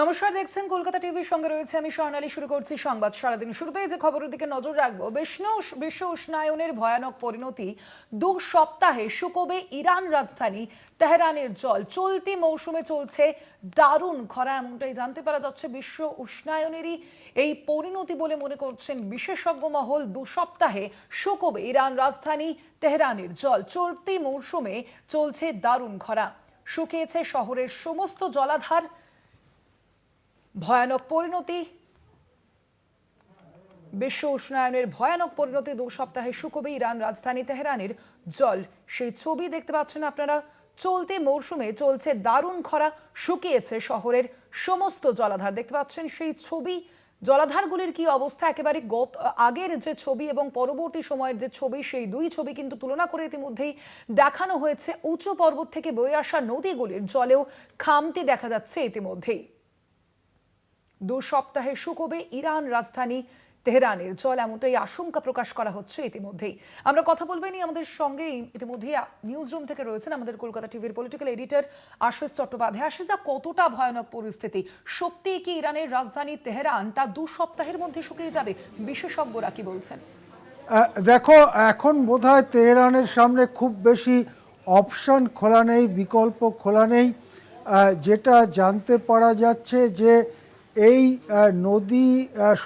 নমস্কার, দেখছেন কলকাতা টিভির সঙ্গে রয়েছে আমি স্বর্ণালী। শুরু করছি সংবাদ সারাদিন। শুরুতেই যে খবরের দিকে নজর রাখব, বিষ্ণু বিশ্ব উষ্ণায়নের ভয়ানক পরিণতি দু সপ্তাহে শুকোবে ইরান রাজধানী তেহরানের জল। চলতি মৌসুমে চলছে দারুণ খরা, এমনটাই জানতে পারা যাচ্ছে বিশ্ব উষ্ণায়নেরই এই পরিণতি বলে মনে করছেন বিশেষজ্ঞ মহল। দু সপ্তাহে শুকোবে ইরান রাজধানী তেহরানের জল। চলতি মৌসুমে চলছে দারুণ খরা। শুকিয়েছে শহরের সমস্ত জলাধার ভয়ানক পরিণতি, বিশ্ব উষ্ণায়নের ভয়ানক পরিণতি দু সপ্তাহে শুকোবে ইরান, রাজধানী তেহরানের জল। সেই ছবি দেখতে পাচ্ছেন আপনারা। চলতি মৌসুমে চলছে দারুণ খরা, শুকিয়েছে শহরের সমস্ত জলাধার। দেখতে পাচ্ছেন সেই ছবি। জলাধারগুলির কি অবস্থা? একেবারে গত, আগের যে ছবি এবং পরবর্তী সময়ের যে ছবি, সেই দুই ছবি কিন্তু তুলনা করে ইতিমধ্যেই দেখানো হয়েছে। উঁচু পর্বত থেকে বয়ে আসা নদীগুলির জলেও খামতি দেখা যাচ্ছে ইতিমধ্যেই। দু সপ্তাহে শুকোবে ইরান রাজধানী তেহরানের জল, এমনটাই আশঙ্কা প্রকাশ করা হচ্ছে ইতিমধ্যেই। আমরা কথা বলবেন আমাদের সঙ্গে, ইতিমধ্যেই নিউজ রুম থেকে রয়েছেন আমাদের কলকাতা টিভির পলিটিক্যাল এডিটর আশিস চট্টোপাধ্যায়। আশিস দা, কতটা ভয়ানক পরিস্থিতি? সত্যি কি ইরানের রাজধানী তেহরান তা দু সপ্তাহের মধ্যে শুকিয়ে যাবে? বিশেষজ্ঞরা কি বলছেন? দেখো, এখন বোধহয় তেহরানের সামনে খুব বেশি অপশন খোলা নেই, বিকল্প খোলা নেই। যেটা জানতে পারা যাচ্ছে যে এই নদী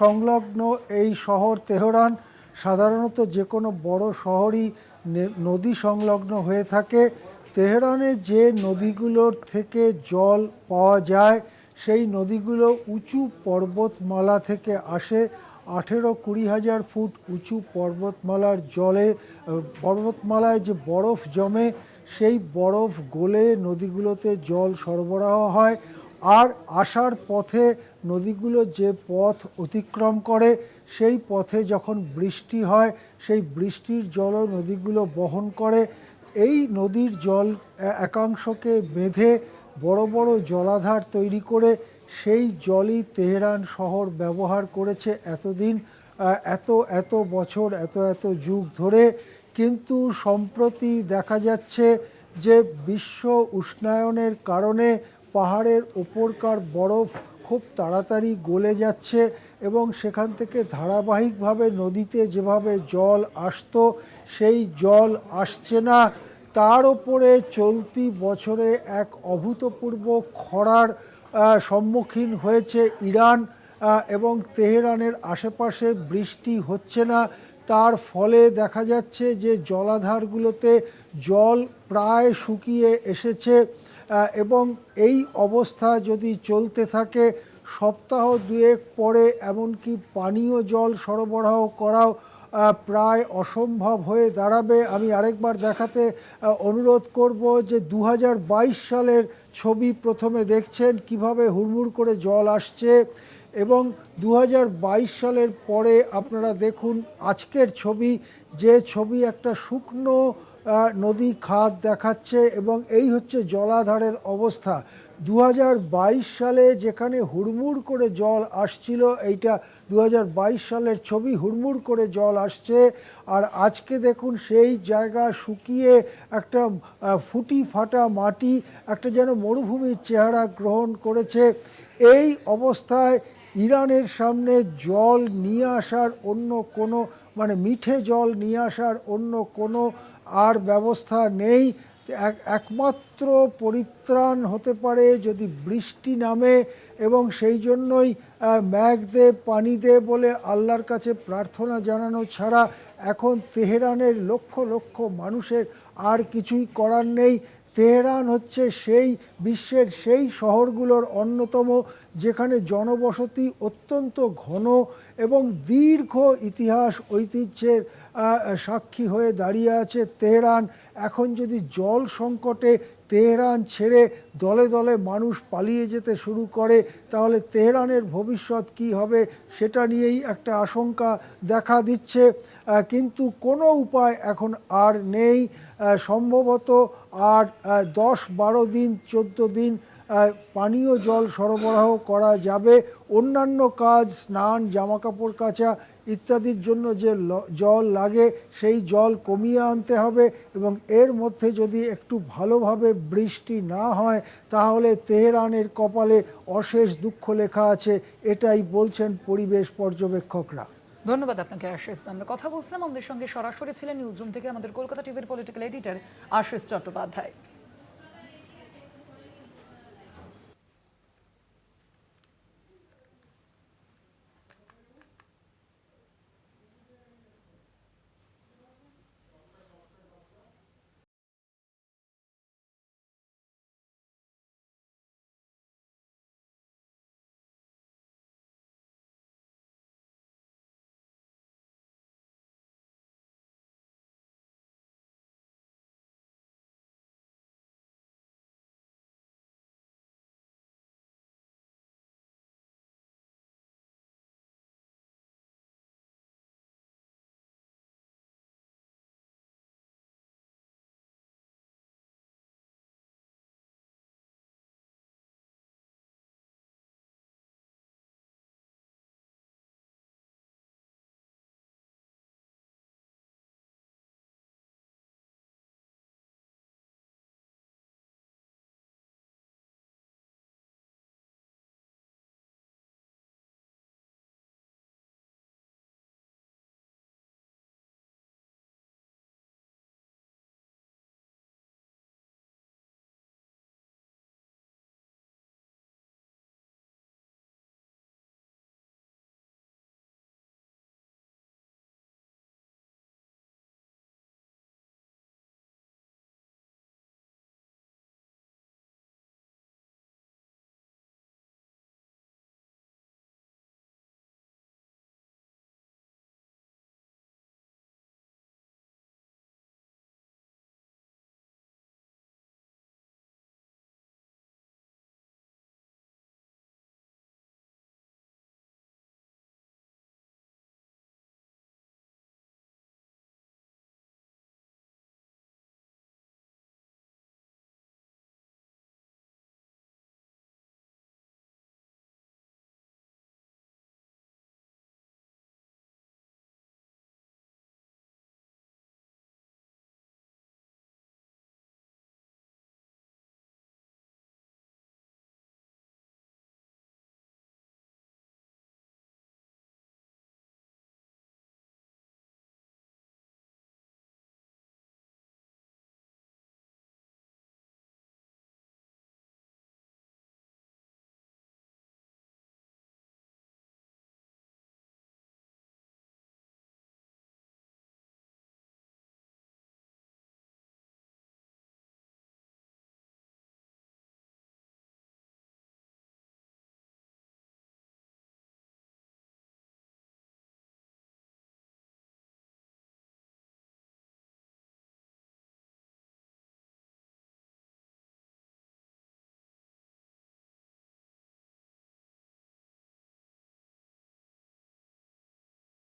সংলগ্ন এই শহর তেহরান সাধারণত যে কোনো বড় শহরই নদী সংলগ্ন হয়ে থাকে। তেহরানে যে নদীগুলোর থেকে জল পাওয়া যায়, সেই নদীগুলো উঁচু পর্বতমালা থেকে আসে। আঠেরো কুড়ি হাজার ফুট উঁচু পর্বতমালার জলে পর্বতমালায় যে বরফ জমে, সেই বরফ গলে নদীগুলোতে জল সরবরাহ হয়। আর আসার পথে নদীগুলো যে পথ অতিক্রম করে, সেই পথে যখন বৃষ্টি হয়, সেই বৃষ্টির জলও নদীগুলো বহন করে। এই নদীর জল একাংশকে বেঁধে বড় বড় জলাধার তৈরি করে, সেই জলই তেহরান শহর ব্যবহার করেছে এতদিন এত এত বছর, এত এত যুগ ধরে। কিন্তু সম্প্রতি দেখা যাচ্ছে যে বিশ্ব উষ্ণায়নের কারণে পাহাড়ের ওপরকার বরফ খুব তাড়াতাড়ি গলে যাচ্ছে এবং সেখান থেকে ধারাবাহিকভাবে নদীতে যেভাবে জল আসতো, সেই জল আসছে না। তার ওপরে চলতি বছরে এক অভূতপূর্ব খরার সম্মুখীন হয়েছে ইরান এবং তেহরানের আশেপাশে বৃষ্টি হচ্ছে না। তার ফলে দেখা যাচ্ছে যে জলাধারগুলোতে জল প্রায় শুকিয়ে এসেছে। এবং এই অবস্থা যদি চলতে থাকে, সপ্তাহ দুয়েক পরে এমনকি পানীয় জল সরবরাহ করাও প্রায় অসম্ভব হয়ে দাঁড়াবে। আমি আরেকবার দেখাতে অনুরোধ করব যে দু হাজার বাইশ সালের ছবি প্রথমে দেখছেন, কীভাবে হুড়মুড় করে জল আসছে এবং দু হাজার বাইশ সালের পরে আপনারা দেখুন আজকের ছবি, যে ছবি একটা শুকনো নদী খাদ দেখাচ্ছে এবং এই হচ্ছে জলাধারের অবস্থা। দু হাজার বাইশ সালে যেখানে হুড়মুড় করে জল আসছিল, এইটা দু হাজার বাইশ সালের ছবি হুড়মুড় করে জল আসছে। আর আজকে দেখুন সেই জায়গা শুকিয়ে একটা ফুটি ফাটা মাটি, একটা যেন মরুভূমির চেহারা গ্রহণ করেছে। এই অবস্থায় ইরানের সামনে জল নিয়ে আসার অন্য কোনো মানে মিঠে জল নিয়ে আসার অন্য কোনো আর ব্যবস্থা নেই। এক- একমাত্র পরিত্রাণ হতে পারে যদি বৃষ্টি নামে এবং সেই জন্যই ম্যাঘ দে, পানি দে বলে আল্লাহর কাছে প্রার্থনা জানানো ছাড়া এখন তেহরানের লক্ষ লক্ষ মানুষের আর কিছুই করার নেই। তেহরান হচ্ছে সেই বিশ্বের সেই শহরগুলোর অন্যতম, যেখানে জনবসতি অত্যন্ত ঘন এবং দীর্ঘ ইতিহাস ঐতিহ্যের সাক্ষী হয়ে দাঁড়িয়ে আছে তেহরান। এখন যদি জল সংকটে তেহরান ছেড়ে দলে দলে মানুষ পালিয়ে যেতে শুরু করে, তাহলে তেহরানের ভবিষ্যৎ কি হবে সেটা নিয়েই একটা আশঙ্কা দেখা দিচ্ছে। কিন্তু কোনো উপায় এখন আর নেই। সম্ভবত আর দশ বারো দিন, চোদ্দ দিন পানীয় জল সরবরাহ করা যাবে। অন্যান্য কাজ, স্নান, জামাকাপড় কাচা ইত্যাদির জন্য যে জল লাগে, সেই জল কমিয়ে আনতে হবে এবং এর মধ্যে যদি একটু ভালোভাবে বৃষ্টি না হয়, তাহলে তেহরানের কপালে অশেষ দুঃখ লেখা আছে। এটাই বলছেন পরিবেশ পর্যবেক্ষকরা। ধন্যবাদ আপনাকে, আশিস। আমরা কথা বলছিলাম আমাদের সঙ্গে সরাসরি ছিলেন নিউজরুম থেকে আমাদের কলকাতা টিভির পলিটিক্যাল এডিটর আশিস চট্টোপাধ্যায়।